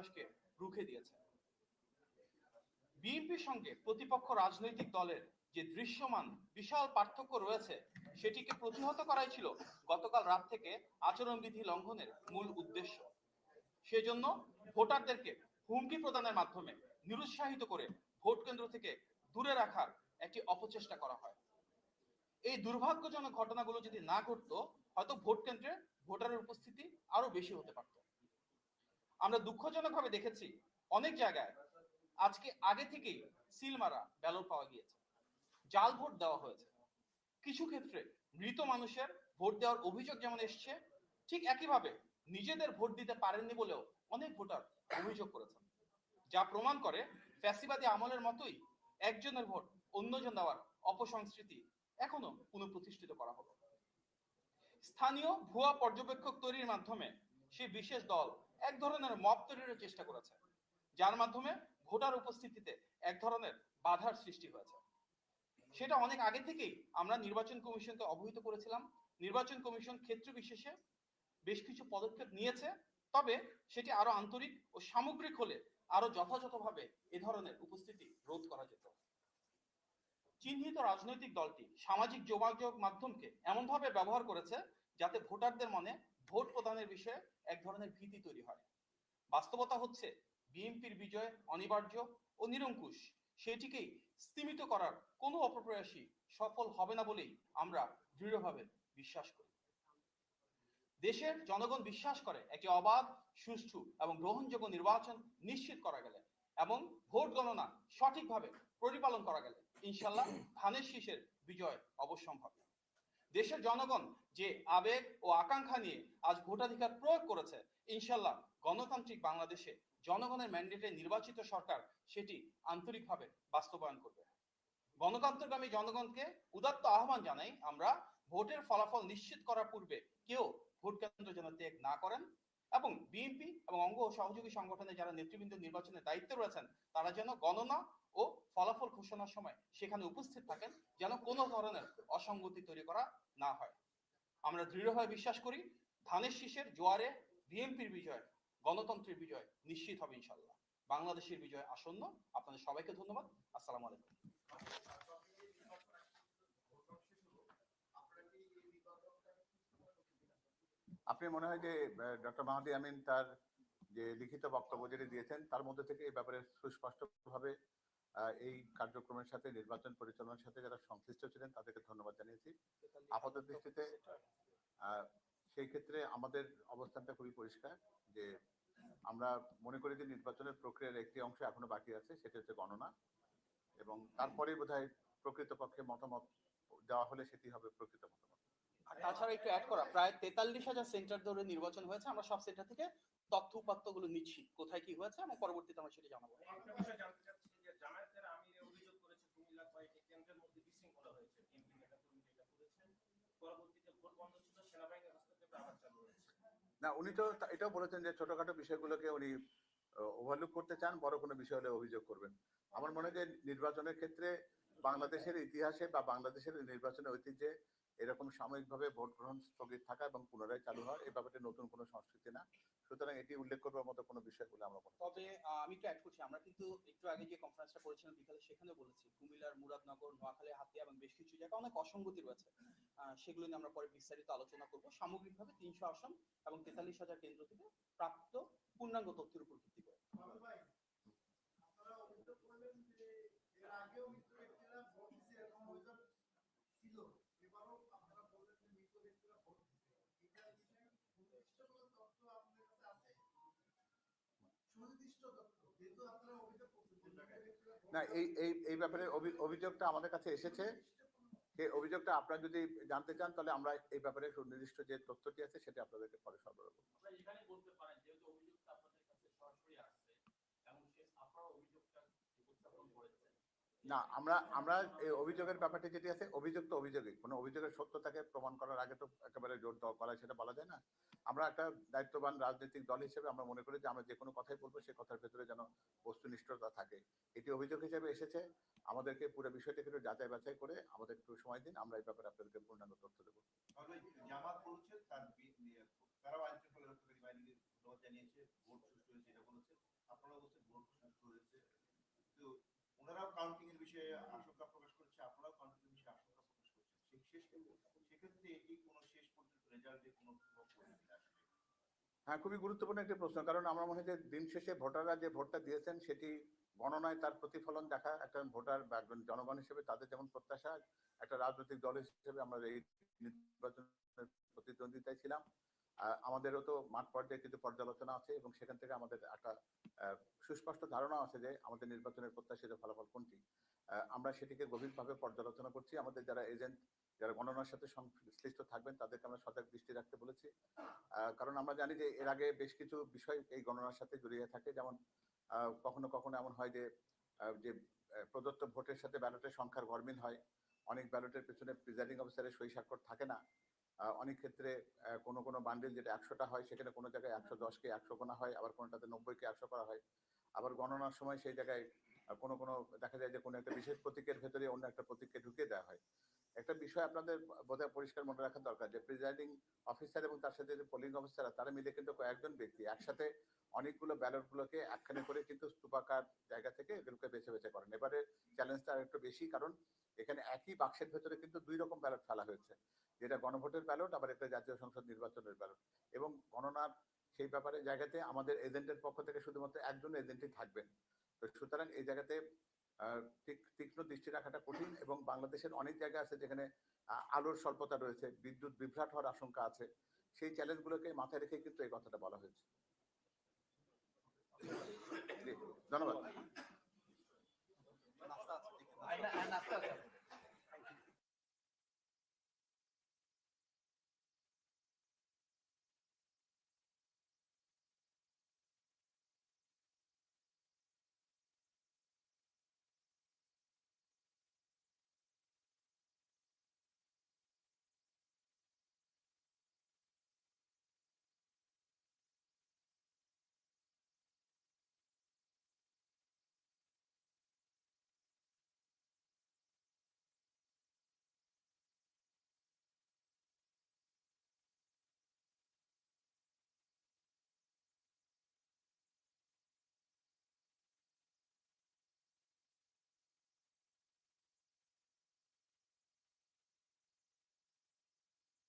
অপপ্রয়াসকে রুখে দিয়েছে। বিএনপির সঙ্গে প্রতিপক্ষ রাজনৈতিক দলের যে দৃশ্যমান বিশাল পার্থক্য রয়েছে, সেটিকে প্রতিহত করাই ছিল গতকাল রাত থেকে আচরণবিধি লঙ্ঘনের মূল উদ্দেশ্য। সেজন্য ভোটারদেরকে হুমকি প্রদানের মাধ্যমে নিরুৎসাহিত করে ভোট কেন্দ্র থেকে দূরে রাখার একটি অপচেষ্টা করা হয়। এই দুর্ভাগ্যজনক ঘটনাগুলো যদি না ঘটতো, হয়তো ভোট কেন্দ্রে ভোটারের উপস্থিতি আরও বেশি হতে পারত। আমরা দুঃখজনকভাবে দেখেছি অনেক জায়গায় আজকে আগে থেকেই সিল মারা ব্যালট পাওয়া গিয়েছে। জাল ভোট দেওয়া হয়েছে। কিছু ক্ষেত্রে মৃত মানুষের ভোট দেওয়ার অভিযোগ যেমন এসছে, ঠিক একইভাবে নিজেদের ভোট দিতে পারেননি বলেও অনেক ভোটার অভিযোগ করেছেন। যা প্রমাণ করে ফ্যাসিবাদী আমলের মতোই একজনের ভোট অন্যজন দেওয়ার অপসংস্কৃতি এখনও পুনঃপ্রতিষ্ঠিত করা হলো। স্থানীয় ভুয়া পর্যবেক্ষক তৈরির মাধ্যমে সেই বিশেষ দল এক ধরনের মব তৈরির চেষ্টা করেছে, যার মাধ্যমে ভোটার উপস্থিতিতে এক ধরনের বাধার সৃষ্টি হয়েছে। সেটা অনেক আগে থেকেই আমরা নির্বাচন কমিশনকে অবহিত করেছিলাম। নির্বাচন কমিশন ক্ষেত্র বিশেষে বেশ কিছু পদক্ষেপ নিয়েছে, তবে সেটি আরও আন্তরিক ও সামগ্রিক হলে আরও যথাযথভাবে এ ধরনের উপস্থিতি রোধ করা যেত। চিহ্নিত রাজনৈতিক দলটি সামাজিক যোগাযোগ মাধ্যমকে এমনভাবে ব্যবহার করেছে যাতে ভোটারদের মনে ভোট প্রদানের বিষয়ে এক ধরনের ভীতি তৈরি হয়। বাস্তবতা হচ্ছে, বিএনপির বিজয় অনিবার্য ও নিরঙ্কুশ। সেটিকেই স্তীমিত করার কোনো অপপ্রয়াসই সফল হবে না বলেই আমরা দৃঢ়ভাবে বিশ্বাস করি। দেশের জনগণ বিশ্বাস করে একটি অবাধ, সুষ্ঠু এবং গ্রহণযোগ্য নির্বাচন নিশ্চিত করা গেলে এবং ভোট গণনা সঠিকভাবে পরিপালন করা গেলে ইনশাল্লাহ ধানের শীষের বিজয় অবশ্যম্ভাবী। দেশের জনগণ যে আবেগ ও আকাঙ্ক্ষা নিয়ে আজ ভোটাধিকার প্রয়োগ করেছে, ইনশাল্লাহ গণতান্ত্রিক বাংলাদেশে জনগণের ম্যান্ডেটে নির্বাচিত সরকার সেটি আন্তরিকভাবে বাস্তবায়ন করবে। গণতন্ত্রগামী জনগণকে উদাত্ত আহ্বান জানাই, আমরা ভোটের ফলাফল নিশ্চিত করার পূর্বে কেউ ভোট কেন্দ্র যেন ত্যাগ না করেন এবং বিএনপি এবং অঙ্গ সহযোগী সংগঠনে যারা নেতৃবৃন্দ নির্বাচনের দায়িত্বে রয়েছেন, তারা যেন গণনা ও ফলাফল ঘোষণার সময় সেখানে উপস্থিত থাকেন, যেন কোনো ধরনের অসঙ্গতি তৈরি করা না হয়। আমরা দৃঢ়ভাবে বিশ্বাস করি, ধানের শীষের জোয়ারে বিএনপির বিজয়, গণতন্ত্রের বিজয় নিশ্চিত হবে ইনশাল্লাহ বাংলাদেশের বিজয় আসন্ন। আপনাদের সবাইকে ধন্যবাদ। আসসালামু আলাইকুম। আপনি মনে হয় যে ডক্টর মাহাদি আমিন তার যে লিখিত বক্তব্য যেটি দিয়েছেন, তার মধ্যে থেকে এই ব্যাপারে সুস্পষ্টভাবে এই কার্যক্রমের সাথে, নির্বাচন পরিচালনার সাথে যারা সংশ্লিষ্ট ছিলেন, তাদেরকে ধন্যবাদ জানিয়েছি। আপাতত দৃষ্টিতে সেই ক্ষেত্রে আমাদের অবস্থানটা খুবই পরিষ্কার যে, আমরা মনে করি যে নির্বাচনের প্রক্রিয়ার একটি অংশ এখনও বাকি আছে, সেটা হচ্ছে গণনা। এবং তারপরেই বোধহয় প্রকৃতপক্ষে মতামত দেওয়া হলে সেটি হবে প্রকৃত মতামত। আর তাছাড়া একটু অ্যাড করা প্রায় তেতাল্লিশ হাজার সেন্টার ধরে নির্বাচন হয়েছে আমরা সব সেন্টার থেকে তথ্য উপাত্তগুলো নিচ্ছি কোথায় কি হয়েছে এবং পরবর্তীতে আমরা সেটা জানাব। না উনি তো এটাও বলেছেন যে ছোটখাটো বিষয়গুলোকে উনি ওভারলুক করতে চান বড় কোনো বিষয় হলে অভিযোগ করবেন। আমার মনে হয় যে নির্বাচনের ক্ষেত্রে বাংলাদেশের ইতিহাসে বা বাংলাদেশের নির্বাচনের ঐতিহ্যে এরকম সাময়িকভাবে ভোট গ্রহণ স্থগিত থাকা এবং পুনরায় চালু হওয়া এই ব্যাপারটা নতুন কোনো সংস্কৃতি না। সুতরাং এটি উল্লেখ করবার মতো কোনো বিষয় বলে আমরা মনে তবে আমি একটু অ্যাড করছি। আমরা কিন্তু একটু আগে যে কনফারেন্সটা করেছিলাম বিকালে সেখানে বলেছি কুমিল্লার মুরাদনগর নোয়াখালী হাতিয়া এবং বেশ কিছু জায়গায় অনেক অসঙ্গতি রয়েছে। আহ, সেগুলো নিয়ে আমরা পরে বিস্তারিত আলোচনা করব। সামগ্রিকভাবে তিনশো আসন এবং তেতাল্লিশ হাজার কেন্দ্র থেকে প্রাপ্ত পূর্ণাঙ্গ তথ্যের উপর ভিত্তি করে আপনারা অভিযোগ করলেন যে এর আগেও মৃত ব্যক্তিরা ভোট দিচ্ছে এরকম অভিযোগ ছিল। এবারও আপনারা বললেন যে মৃত ব্যক্তিরা ভোট দিচ্ছে এটা বিষয়ে সুনির্দিষ্ট কোনো তথ্য আপনাদের কাছে আছে? সুনির্দিষ্ট তথ্য যেহেতু আপনারা অভিযোগ করছেন যে মৃত ব্যক্তিরা ভোট না এই এই এই ব্যাপারে অভি- অভিযোগটা আমাদের কাছে এসেছে। সেই অভিযোগটা আপনারা যদি জানতে চান তাহলে আমরা এই ব্যাপারে সুনির্দিষ্ট যে তথ্যটি আছে সেটা আপনাদেরকে পরে সরবরাহ করব আপনারা এখানে বলতে পারেন যেহেতু অভিযোগটা আপনাদের কাছে সরাসরি আসছে এবং সে আপনারা অভিযোগটা উপস্থাপন করেছেন না আমরা আমরা এই অভিযোগের ব্যাপারটি যেটি আছে অভিযোগ তো অভিযোগই। কোনো অভিযোগের সত্যতাকে প্রমাণ করার আগে তো একেবারে জোর দেওয়া করা সেটা বলা যায় না। আমরা একটা দায়িত্ববান রাজনৈতিক দল হিসেবে আমরা মনে করি যে আমরা যে কোনো কথাই বলব সে কথার ভেতরে যেন বস্তুনিষ্ঠতা থাকে। এটি অভিযোগ হিসেবে এসেছে। আমাদেরকে পুরো বিষয়টিকে একটু যাচাই বাছাই করে আমাদের একটু সময় দিন আমরা এই ব্যাপারে আপনাদেরকে পূর্ণাঙ্গ তথ্য দেবো। ইয়ে, জানিয়েছে বিষয়ে আশঙ্কা প্রকাশ করেছে, আপনারাও বিষয়ে আশঙ্কা প্রকাশ সেই শেষ সেক্ষেত্রে এটি কোনো শেষ পর্যন্ত রেজাল্টে কোনো প্রভাব আসলে? হ্যাঁ খুবই গুরুত্বপূর্ণ একটি প্রশ্ন, কারণ আমার মনে হয় যে দিন শেষে ভোটাররা যে ভোটটা দিয়েছেন, সেটি গণনায় তার প্রতিফলন দেখা একটা ভোটার বা জনগণ হিসেবে তাদের যেমন প্রত্যাশা, একটা রাজনৈতিক দল হিসেবে আমরা এই নির্বাচনের প্রতিদ্বন্দ্বিতায় ছিলাম। আমাদেরও তো মাঠ পর্যায়ে কিছু পর্যালোচনা আছে এবং সেখান থেকে আমাদের একটা সুস্পষ্ট ধারণা আছে যে আমাদের নির্বাচনের প্রত্যাশিত ফলাফল কোনটি। আমরা সেটিকে গভীরভাবে পর্যালোচনা করছি। আমাদের যারা এজেন্ট, যারা গণনার সাথে সংশ্লিষ্ট থাকবেন, তাদেরকে আমরা সজাগ দৃষ্টি রাখতে বলেছি। কারণ আমরা জানি যে এর আগে বেশ কিছু বিষয় এই গণনার সাথে জড়িয়ে থাকে। যেমন কখনো কখনো এমন হয় যে যে প্রদত্ত ভোটের সাথে ব্যালটের সংখ্যার গরমিল হয়। অনেক ব্যালটের পেছনে প্রিজাইডিং অফিসারের সই স্বাক্ষর থাকে না। অনেক ক্ষেত্রে কোনো কোনো বান্ডিল যেটা একশোটা হয়, সেখানে কোনো জায়গায় একশো দশকে একশো গোনা হয়, আবার কোনোটাতে নব্বইকে একশো করা হয়। আবার গণনার সময় সেই জায়গায় কোনো কোনো দেখা যায় যে কোনো একটা বিশেষ প্রতীকের ভেতরে অন্য একটা প্রতীককে ঢুকিয়ে দেওয়া হয়। একটা বিষয় আপনাদের বোধহয় পরিষ্কার মনে রাখা দরকার যে প্রিজাইডিং অফিসার এবং তার সাথে যে পোলিং অফিসার তারা মিলে কিন্তু কয়েকজন ব্যক্তি একসাথে অনেকগুলো ব্যালট গুলোকে একখানে করে কিন্তু স্তূপাকার জায়গা থেকে এগুলোকে বেছে বেছে করেন। এবারে চ্যালেঞ্জটা একটু বেশি কারণ এখানে একই বাক্সের ভেতরে কিন্তু দুই রকম ব্যালট ফেলা হয়েছে। যেটা গণভোটের ব্যালট, আবার একটা জাতীয় সংসদ নির্বাচনের ব্যালট। এবং গণনার সেই ব্যাপারে জায়গাতে আমাদের এজেন্টের পক্ষ থেকে শুধুমাত্র একজন এজেন্টই থাকবেন। তো সুতরাং এই জায়গাতে তীক্ষ্ণ দৃষ্টি রাখাটা কঠিন এবং বাংলাদেশের অনেক জায়গা আছে যেখানে আলোর স্বল্পতা রয়েছে, বিদ্যুৎ বিভ্রাট হওয়ার আশঙ্কা আছে। সেই চ্যালেঞ্জগুলোকে মাথায় রেখে কিন্তু এই কথাটা বলা হয়েছে। ধন্যবাদ।